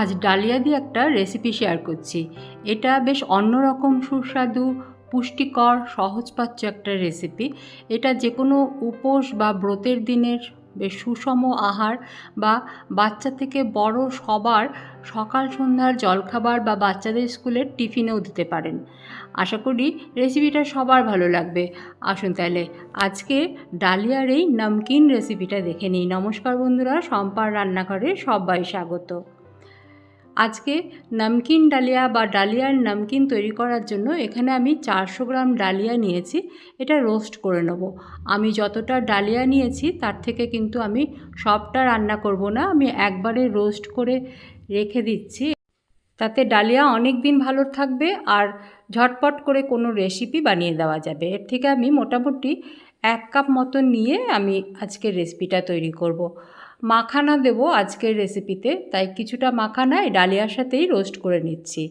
আজ ডালিয়া দিয়ে একটা রেসিপি শেয়ার করছি। এটা বেশ অন্যরকম সুস্বাদু, পুষ্টিকর, সহজপাচ্য একটা রেসিপি এটা যে কোনো উপোস বা ব্রতের দিনের বেশ সুষম আহার বা বাচ্চা থেকে বড় সবার সকাল সন্ধ্যার জলখাবার বা বাচ্চাদের স্কুলের টিফিনেও দিতে পারেন। আশা করি রেসিপিটা সবার ভালো লাগবে। আসুন তাহলে, আজকে ডালিয়ার এই নমকিন রেসিপিটা দেখে নিই। নমস্কার বন্ধুরা সম্পার রান্নাঘরে সবাই স্বাগত। আজকে নমকিন ডালিয়া বা ডালিয়ার নমকিন তৈরি করার জন্য এখানে আমি চারশো গ্রাম ডালিয়া নিয়েছি। এটা রোস্ট করে নেব। আমি যতটা ডালিয়া নিয়েছি, তার থেকে কিন্তু আমি সবটা রান্না করব না। আমি একবারে রোস্ট করে রেখে দিচ্ছি। তাতে ডালিয়া অনেক দিন ভালো থাকবে আর ঝটপট করে কোনো রেসিপি বানিয়ে দেওয়া যাবে। এর থেকে আমি মোটামুটি এক কাপ মতো নিয়ে আমি আজকের রেসিপিটা তৈরি করব। মাখানা দেব আজকের রেসিপিতে তাই কিছুটা মাখানা এই ডালিয়ার সাথেই রোস্ট করে নিচ্ছি।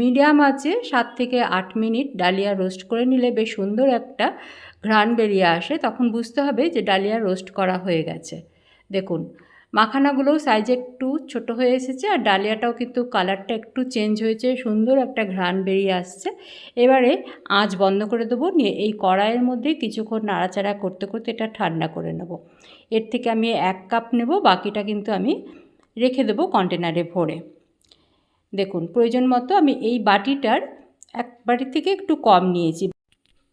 মিডিয়াম আছে, সাত থেকে আট মিনিট ডালিয়া রোস্ট করে নিলে বেশ সুন্দর একটা ঘ্রাণ বেরিয়ে আসে, তখন বুঝতে হবে যে ডালিয়া রোস্ট করা হয়ে গেছে। দেখুন মাখানাগুলো সাইজ একটু ছোট হয়ে এসেছে আর ডালিয়াটাও কিন্তু কালারটা একটু চেঞ্জ হয়েছে, সুন্দর একটা ঘ্রাণ বেরিয়ে আসছে। এবারে আঁচ বন্ধ করে দেবো, নিয়ে এই কড়াইয়ের মধ্যে কিছুক্ষণ নাড়াচাড়া করতে করতে এটা ঠান্ডা করে নেব। এর থেকে আমি এক কাপ নেব, বাকিটা কিন্তু আমি রেখে দেবো কন্টেনারে ভরে। দেখুন, প্রয়োজন মতো আমি এই বাটিটার এক বাটি থেকে একটু কম নিয়েছি।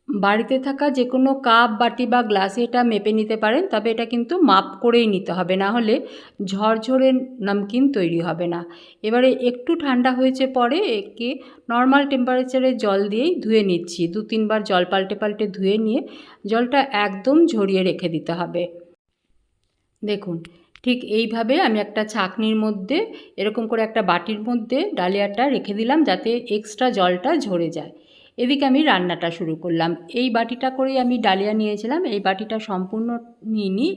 বাড়িতে থাকা যে কোনো কাপ, বাটি বা গ্লাসে এটা মেপে নিতে পারেন, তবে এটা কিন্তু মাপ করেই নিতে হবে, না হলে ঝরঝরে নমকিন তৈরি হবে না। এবারে একটু ঠান্ডা হয়েছে পরে একে নর্মাল টেম্পারেচারে জল দিয়েই ধুয়ে নিচ্ছি। দু তিনবার জল পাল্টে পাল্টে ধুয়ে নিয়ে জলটা একদম ঝরিয়ে রেখে দিতে হবে। দেখুন, ঠিক এইভাবে আমি একটা ছাকনির মধ্যে, এরকম করে একটা বাটির মধ্যে ডালিয়াটা রেখে দিলাম যাতে এক্সট্রা জলটা ঝরে যায়। এদিকে আমি রান্নাটা শুরু করলাম। এই বাটিটা করেই আমি ডালিয়া নিয়েছিলাম। এই বাটিটা সম্পূর্ণ নিইনি,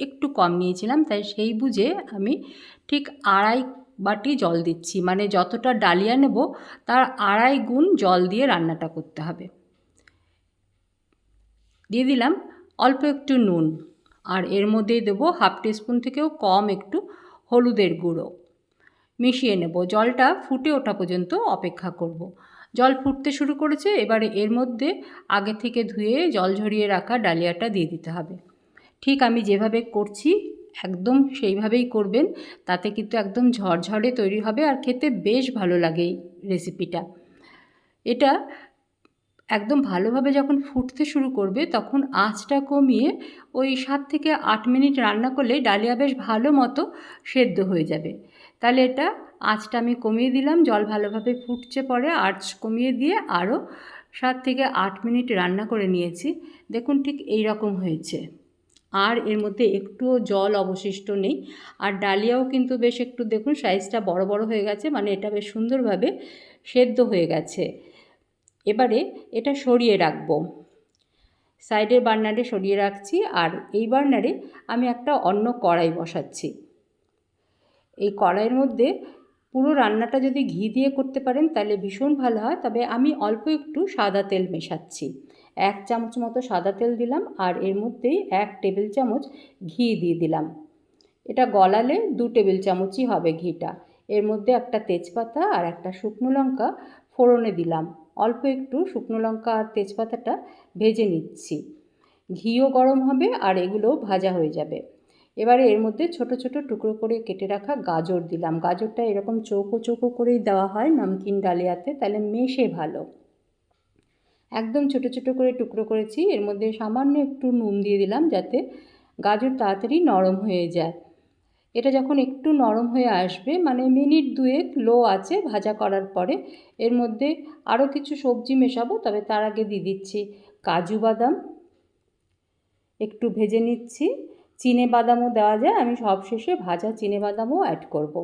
একটু কম নিয়েছিলাম, তাই সেই বুঝে আমি ঠিক আড়াই বাটি জল দিচ্ছি। মানে যতটা ডালিয়া নেব, তার আড়াই গুণ জল দিয়ে রান্নাটা করতে হবে। দিয়ে দিলাম অল্প একটু নুন, আর এর মধ্যে দেবো হাফ টিস্পুন থেকেও কম একটু হলুদের গুঁড়ো। মিশিয়ে নেব। জলটা ফুটে ওঠা পর্যন্ত অপেক্ষা করব। জল ফুটতে শুরু করেছে, এবারে এর মধ্যে আগে থেকে ধুয়ে জল ঝরিয়ে রাখা ডালিয়াটা দিয়ে দিতে হবে। ঠিক আমি যেভাবে করছি, একদম সেইভাবেই করবেন, তাতে কিন্তু একদম ঝরঝরে তৈরি হবে আর খেতে বেশ ভালো লাগে এই রেসিপিটা এটা একদম ভালোভাবে যখন ফুটতে শুরু করবে, তখন আঁচটা কমিয়ে ওই সাত থেকে আট মিনিট রান্না করলে ডালিয়া বেশ ভালো মতো সেদ্ধ হয়ে যাবে। তাহলে এটা আঁচটা আমি কমিয়ে দিলাম, জল ভালোভাবে ফুটছে পরে আঁচ কমিয়ে দিয়ে আরও সাত থেকে আট মিনিট রান্না করে নিয়েছি। দেখুন ঠিক এই রকম হয়েছে। আর এর মধ্যে একটুও জল অবশিষ্ট নেই। আর ডালিয়াও কিন্তু বেশ একটু দেখুন সাইজটা বড় বড় হয়ে গেছে মানে এটা বেশ সুন্দরভাবে সেদ্ধ হয়ে গেছে। এবারে এটা সরিয়ে রাখব। সাইডের বার্নারে সরিয়ে রাখছি আর এই বার্নারে আমি একটা অন্য কড়াই বসাচ্ছি। এই কড়াইয়ের মধ্যে পুরো রান্নাটা যদি ঘি দিয়ে করতে পারেন, তাহলে ভীষণ ভালো হয়। তবে আমি অল্প একটু সাদা তেল মেশাচ্ছি। এক চামচ মতো সাদা তেল দিলাম আর এর মধ্যেই এক টেবিল চামচ ঘি দিয়ে দিলাম। এটা গলালে দু টেবিল চামচই হবে ঘিটা। এর মধ্যে একটা তেজপাতা আর একটা শুকনো লঙ্কা ফোড়নে দিলাম। অল্প একটু শুকনো লঙ্কা আর তেজপাতাটা ভেজে নিচ্ছি। ঘিও গরম হবে আর এগুলোও ভাজা হয়ে যাবে। এবারে এর মধ্যে ছোট ছোট টুকরো করে কেটে রাখা গাজর দিলাম। গাজরটা এরকম চৌকো চৌকো করেই দেওয়া হয় নমকিন ডালিয়াতে, তাহলে মেশে ভালো। একদম ছোট ছোট করে টুকরো করেছি। এর মধ্যে সামান্য একটু নুন দিয়ে দিলাম যাতে গাজর তাড়াতাড়ি নরম হয়ে যায়। এটা যখন একটু নরম হয়ে আসবে মানে মিনিট দুয়েক লো আছে ভাজা করার পরে, এর মধ্যে আরও কিছু সবজি মেশাবো, তবে তার আগে দিয়ে দিচ্ছি কাজু বাদাম। একটু ভেজে নিচ্ছি। চিনে বাদামও দেওয়া যায়, আমি সবশেষে ভাজা চিনে বাদামও অ্যাড করব।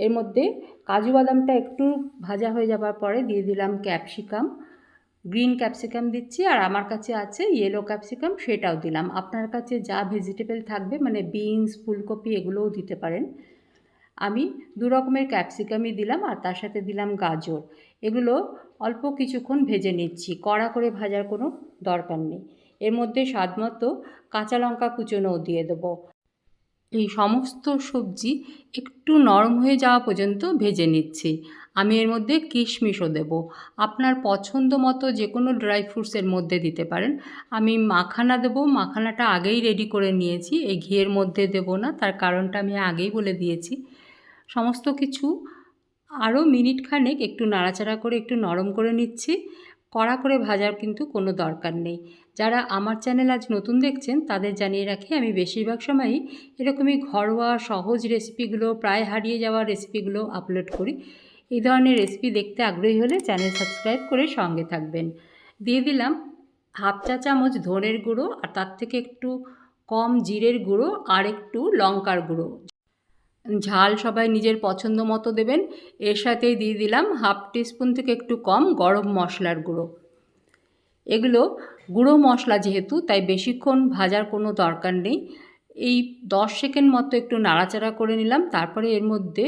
এর মধ্যে কাজু বাদামটা একটু ভাজা হয়ে যাবার পরে দিয়ে দিলাম ক্যাপসিকাম গ্রিন ক্যাপসিকাম দিচ্ছি আর আমার কাছে আছে ইয়েলো ক্যাপসিকাম সেটাও দিলাম। আপনার কাছে যা ভেজিটেবল থাকবে মানে বিনস ফুলকপি এগুলোও দিতে পারেন। আমি দু রকমের ক্যাপসিকামই দিলাম আর তার সাথে দিলাম গাজর। এগুলো অল্প কিছুক্ষণ ভেজে নিচ্ছি, কড়া করে ভাজার কোনো দরকার নেই। এর মধ্যে স্বাদ মতো কাঁচা লঙ্কা কুচোনোও দিয়ে দেবো। এই সমস্ত সবজি একটু নরম হয়ে যাওয়া পর্যন্ত ভেজে নিচ্ছি। আমি এর মধ্যে কিশমিশও দেব। আপনার পছন্দ মতো যে কোনো ড্রাই ফ্রুটসের মধ্যে দিতে পারেন। আমি মাখানা দেব। মাখানাটা আগেই রেডি করে নিয়েছি। এই ঘিয়ের মধ্যে দেব না, তার কারণটা আমি আগেই বলে দিয়েছি। সমস্ত কিছু আরও মিনিট খানেক একটু নাড়াচাড়া করে একটু নরম করে নিচ্ছি। কড়া করে ভাজার কিন্তু কোনো দরকার নেই। যারা আমার চ্যানেল আজ নতুন দেখছেন, তাদের জানিয়ে রাখি আমি বেশিরভাগ সময়ই এরকমই ঘরোয়া সহজ রেসিপিগুলো, প্রায় হারিয়ে যাওয়া রেসিপিগুলো আপলোড করি। এই ধরনের রেসিপি দেখতে আগ্রহী হলে চ্যানেল সাবস্ক্রাইব করে সঙ্গে থাকবেন। দিয়ে দিলাম হাফ চা চামচ ধনের গুঁড়ো, আর তার থেকে একটু কম জিরের গুঁড়ো, আর একটু লঙ্কার গুঁড়ো। ঝাল সবাই নিজের পছন্দ মতো দেবেন। এর সাথেই দিয়ে দিলাম হাফ টিস্পুন থেকে একটু কম গরম মশলার গুঁড়ো। এগুলো গুঁড়ো মশলা যেহেতু, তাই বেশিক্ষণ ভাজার কোনো দরকার নেই। এই দশ সেকেন্ড মতো একটু নাড়াচাড়া করে নিলাম। তারপরে এর মধ্যে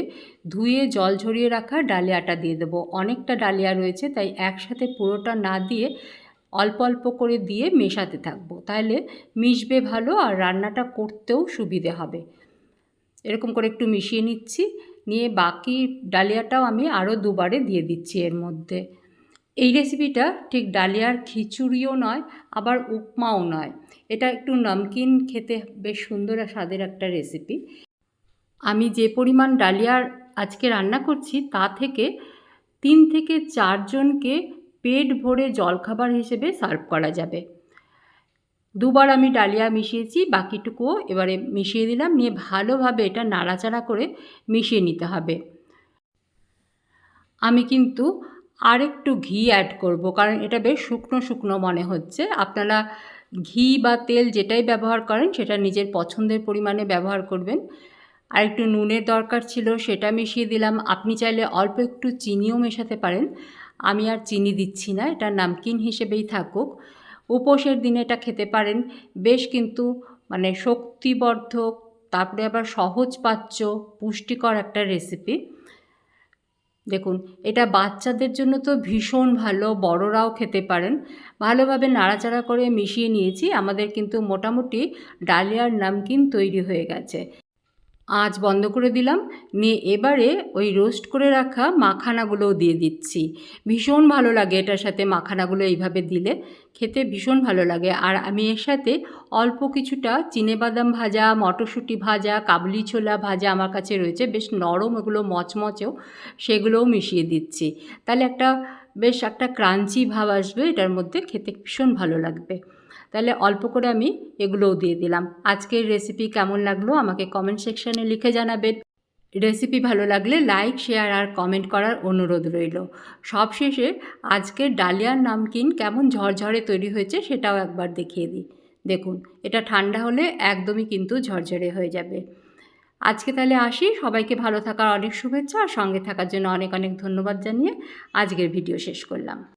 ধুয়ে জল ঝরিয়ে রাখা ডালিয়াটা দিয়ে দেবো। অনেকটা ডালিয়া রয়েছে, তাই একসাথে পুরোটা না দিয়ে অল্প অল্প করে দিয়ে মেশাতে থাকব। তাহলে মিশবে ভালো আর রান্নাটা করতেও সুবিধে হবে। এরকম করে একটু মিশিয়ে নিচ্ছি। নিয়ে বাকি ডালিয়াটাও আমি আরও দুবারে দিয়ে দিচ্ছি এর মধ্যে। এই রেসিপিটা ঠিক ডালিয়ার খিচুড়িও নয়, আবার উপমাও নয়। এটা একটু নমকিন খেতে বেশ সুন্দর আর স্বাদের একটা রেসিপি আমি যে পরিমাণ ডালিয়ার আজকে রান্না করছি, তা থেকে তিন থেকে চারজনকে পেট ভরে জলখাবার হিসেবে সার্ভ করা যাবে। দুবার আমি ডালিয়া মিশিয়েছি, বাকিটুকুও এবারে মিশিয়ে দিলাম, নিয়ে ভালোভাবে এটা নাড়াচাড়া করে মিশিয়ে নিতে হবে। আমি কিন্তু আরেকটু ঘি অ্যাড করব, কারণ এটা বেশ শুকনো শুকনো মনে হচ্ছে। আপনারা ঘি বা তেল যেটাই ব্যবহার করেন, সেটা নিজের পছন্দের পরিমাণে ব্যবহার করবেন। আর একটু নুনের দরকার ছিল, সেটা মিশিয়ে দিলাম। আপনি চাইলে অল্প একটু চিনিও মেশাতে পারেন। আমি আর চিনি দিচ্ছি না, এটা নামকিন হিসেবেই থাকুক। উপোসের দিনে এটা খেতে পারেন। বেশ কিন্তু মানে শক্তিবর্ধক, তারপরে আবার সহজ পাচ্য পুষ্টিকর একটা রেসিপি দেখুন, এটা বাচ্চাদের জন্য তো ভীষণ ভালো, বড়রাও খেতে পারেন। ভালোভাবে নাড়াচাড়া করে মিশিয়ে নিয়েছি, আমাদের কিন্তু মোটামুটি ডালিয়ার নামকিন তৈরি হয়ে গেছে। আঁচ বন্ধ করে দিলাম। নিয়ে এবারে ওই রোস্ট করে রাখা মাখানাগুলোও দিয়ে দিচ্ছি। ভীষণ ভালো লাগে এটার সাথে মাখানাগুলো এইভাবে দিলে। খেতে ভীষণ ভালো লাগে। আর আমি এর সাথে অল্প কিছুটা বাদাম ভাজা, মটরশুঁটি ভাজা, কাবলি ছোলা ভাজা আমার কাছে রয়েছে। বেশ নরম এগুলো মচমচেও সেগুলোও মিশিয়ে দিচ্ছি। তাহলে একটা, বেশ একটা ক্রাঞ্চি ভাব আসবে এটার মধ্যে। খেতে ভীষণ ভালো লাগবে। তাহলে অল্প করে আমি এগুলোও দিয়ে দিলাম। আজকের রেসিপি কেমন লাগল আমাকে কমেন্ট সেকশানে লিখে জানাবেন। রেসিপি ভালো লাগলে লাইক শেয়ার আর কমেন্ট করার অনুরোধ রইল। সবশেষে আজকের ডালিয়ার নামকিন কেমন ঝরঝরে তৈরি হয়েছে সেটাও একবার দেখিয়ে দিই। দেখুন, এটা ঠান্ডা হলে একদমই কিন্তু ঝরঝরে হয়ে যাবে। আজকে তাহলে আসি। সবাইকে ভালো থাকার অনেক শুভেচ্ছা। আর সঙ্গে থাকার জন্য অনেক অনেক ধন্যবাদ জানিয়ে আজকের ভিডিও শেষ করলাম।